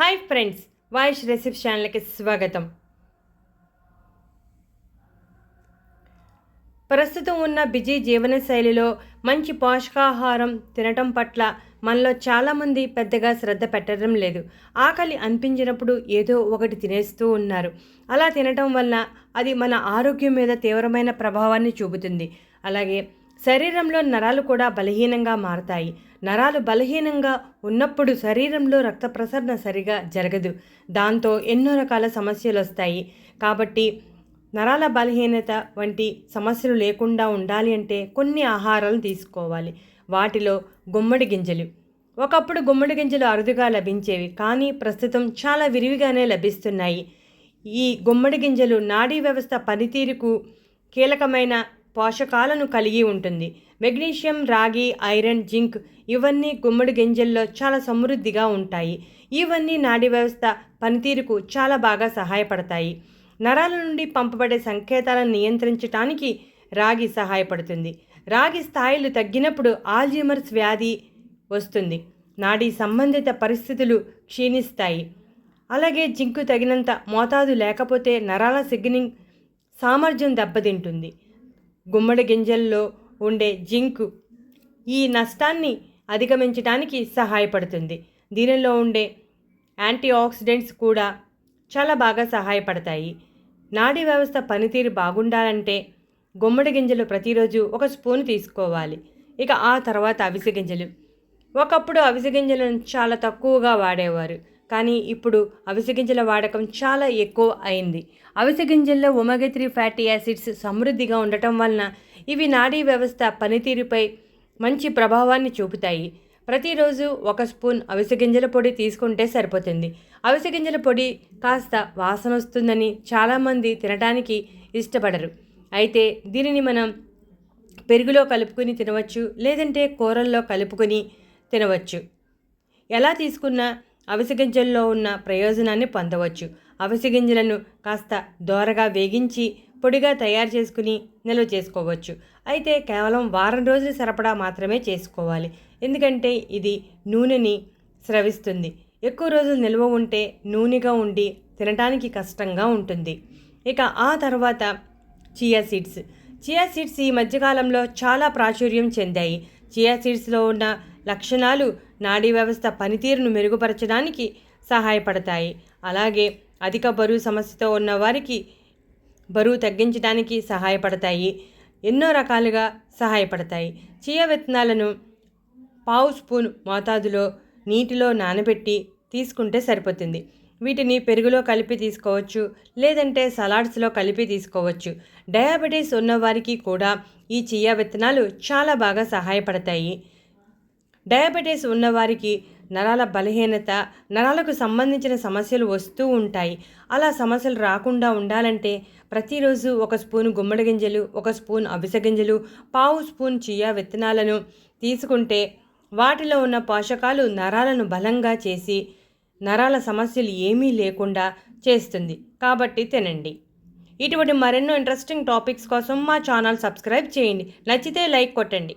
Hi friends voice recipe ఛానల్కి స్వాగతం. ప్రస్తుతం ఉన్న బిజీ జీవనశైలిలో మంచి పోషకాహారం తినటం పట్ల మనలో చాలామంది పెద్దగా శ్రద్ధ పెట్టడం లేదు. ఆకలి అనిపించినప్పుడు ఏదో ఒకటి తినేస్తూ ఉన్నారు. అలా తినటం వల్ల అది మన ఆరోగ్యం మీద తీవ్రమైన ప్రభావాన్ని చూపుతుంది. అలాగే శరీరంలో నరాలు కూడా బలహీనంగా మారతాయి. నరాలు బలహీనంగా ఉన్నప్పుడు శరీరంలో రక్త ప్రసరణ సరిగా జరగదు. దాంతో ఎన్నో రకాల సమస్యలు వస్తాయి. కాబట్టి నరాల బలహీనత వంటి సమస్యలు లేకుండా ఉండాలి అంటే కొన్ని ఆహారాలు తీసుకోవాలి. వాటిలో గుమ్మడి గింజలు. ఒకప్పుడు గుమ్మడి గింజలు అరుదుగా లభించేవి కానీ ప్రస్తుతం చాలా విరివిగానే లభిస్తున్నాయి. ఈ గుమ్మడి గింజలు నాడీ వ్యవస్థ పనితీరుకు కీలకమైన పోషకాలను కలిగి ఉంటుంది. మెగ్నీషియం రాగి ఐరన్ జింక్ ఇవన్నీ గుమ్మడి గింజల్లో చాలా సమృద్ధిగా ఉంటాయి. ఇవన్నీ నాడీ వ్యవస్థ పనితీరుకు చాలా బాగా సహాయపడతాయి. నరాల నుండి పంపబడే సంకేతాలను నియంత్రించడానికి రాగి సహాయపడుతుంది. రాగి స్థాయిలు తగ్గినప్పుడు ఆల్జీమర్స్ వ్యాధి వస్తుంది. నాడీ సంబంధిత పరిస్థితులు క్షీణిస్తాయి. అలాగే జింకు తగినంత మోతాదు లేకపోతే నరాల సిగ్నింగ్ సామర్థ్యం దెబ్బతింటుంది. గుమ్మడి గింజల్లో ఉండే జింకు ఈ నష్టాన్ని అధిగమించడానికి సహాయపడుతుంది. దీనిలో ఉండే యాంటీ ఆక్సిడెంట్స్ కూడా చాలా బాగా సహాయపడతాయి. నాడీ వ్యవస్థ పనితీరు బాగుండాలంటే గుమ్మడి గింజలు ప్రతిరోజు ఒక స్పూన్ తీసుకోవాలి. ఇక ఆ తర్వాత అవిసె గింజలు. ఒకప్పుడు అవిసె గింజలను చాలా తక్కువగా వాడేవారు. కానీ ఇప్పుడు అవిసె గింజల వాడకం చాలా ఎక్కువ అయింది. అవిసె గింజల్లో ఒమేగా త్రీ ఫ్యాటీ యాసిడ్స్ సమృద్ధిగా ఉండటం వలన ఇవి నాడీ వ్యవస్థ పనితీరుపై మంచి ప్రభావాన్ని చూపుతాయి. ప్రతిరోజు ఒక స్పూన్ అవిసె గింజల పొడి తీసుకుంటే సరిపోతుంది. అవిసె గింజల పొడి కాస్త వాసన వస్తుందని చాలామంది తినడానికి ఇష్టపడరు. అయితే దీనిని మనం పెరుగులో కలుపుకొని తినవచ్చు లేదంటే కూరల్లో కలుపుకొని తినవచ్చు. ఎలా తీసుకున్నా అవిసె గింజల్లో ఉన్న ప్రయోజనాన్ని పొందవచ్చు. అవిసె గింజలను కాస్త దోరగా వేగించి పొడిగా తయారు చేసుకుని నిల్వ చేసుకోవచ్చు. అయితే కేవలం వారం రోజుల సరఫరా మాత్రమే చేసుకోవాలి. ఎందుకంటే ఇది నూనెని స్రవిస్తుంది. ఎక్కువ రోజులు నిల్వ ఉంటే నూనెగా ఉండి తినడానికి కష్టంగా ఉంటుంది. ఇక ఆ తర్వాత చియా సీడ్స్ చియా సీడ్స్ ఈ మధ్యకాలంలో చాలా ప్రాచుర్యం చెందాయి. చియా సీడ్స్లో ఉన్న లక్షణాలు నాడీ వ్యవస్థ పనితీరును మెరుగుపరచడానికి సహాయపడతాయి. అలాగే అధిక బరువు సమస్యతో ఉన్న వారికి బరువు తగ్గించడానికి సహాయపడతాయి. ఎన్నో రకాలుగా సహాయపడతాయి. చియా విత్తనాలను పావు స్పూన్ మోతాదులో నీటిలో నానబెట్టి తీసుకుంటే సరిపోతుంది. వీటిని పెరుగులో కలిపి తీసుకోవచ్చు లేదంటే సలాడ్స్లో కలిపి తీసుకోవచ్చు. డయాబెటీస్ ఉన్నవారికి కూడా ఈ చియా విత్తనాలు చాలా బాగా సహాయపడతాయి. డయాబెటీస్ ఉన్నవారికి నరాల బలహీనత నరాలకు సంబంధించిన సమస్యలు వస్తూ ఉంటాయి. అలా సమస్యలు రాకుండా ఉండాలంటే ప్రతిరోజు ఒక స్పూన్ గుమ్మడి గింజలు ఒక స్పూన్ అవిసె గింజలు పావు స్పూన్ చియా విత్తనాలను తీసుకుంటే వాటిలో ఉన్న పోషకాలు నరాలను బలంగా చేసి నరాల సమస్యలు ఏమీ లేకుండా చేస్తుంది. కాబట్టి తినండి. ఇటువంటి మరెన్నో ఇంట్రెస్టింగ్ టాపిక్స్ కోసం మా ఛానల్ సబ్స్క్రైబ్ చేయండి. నచ్చితే లైక్ కొట్టండి.